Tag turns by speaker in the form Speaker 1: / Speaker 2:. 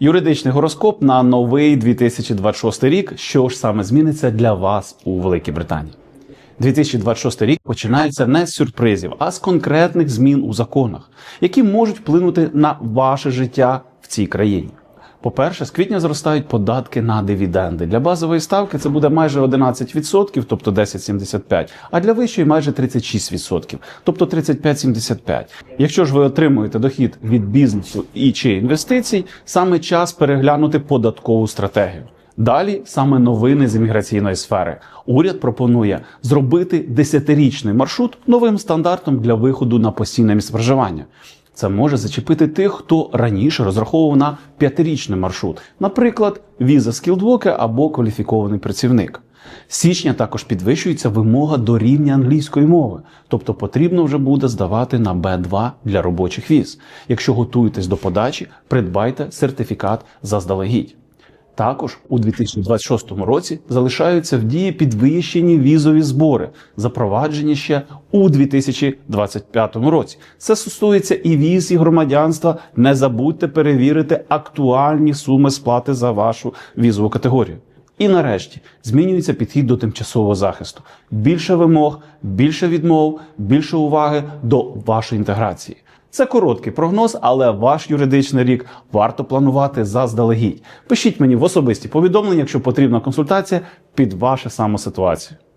Speaker 1: Юридичний гороскоп на новий 2026 рік. Що ж саме зміниться для вас у Великій Британії? 2026 рік починається не з сюрпризів, а з конкретних змін у законах, які можуть вплинути на ваше життя в цій країні. По-перше, з квітня зростають податки на дивіденди. Для базової ставки це буде майже 11%, тобто 10,75, а для вищої майже 36%, тобто 35,75. Якщо ж ви отримуєте дохід від бізнесу і чи інвестицій, саме час переглянути податкову стратегію. Далі саме новини з імміграційної сфери. Уряд пропонує зробити десятирічний маршрут новим стандартом для виходу на постійне місце проживання. Це може зачепити тих, хто раніше розраховував на п'ятирічний маршрут, наприклад, віза скілдвоки або кваліфікований працівник. Січня також підвищується вимога до рівня англійської мови, тобто потрібно вже буде здавати на B2 для робочих віз. Якщо готуєтесь до подачі, придбайте сертифікат заздалегідь. Також у 2026 році залишаються в дії підвищені візові збори, запроваджені ще у 2025 році. Це стосується і віз, і громадянства. Не забудьте перевірити актуальні суми сплати за вашу візову категорію. І нарешті змінюється підхід до тимчасового захисту. Більше вимог, більше відмов, більше уваги до вашої інтеграції. Це короткий прогноз, але ваш юридичний рік варто планувати заздалегідь. Пишіть мені в особисті повідомлення, якщо потрібна консультація під вашу саму ситуацію.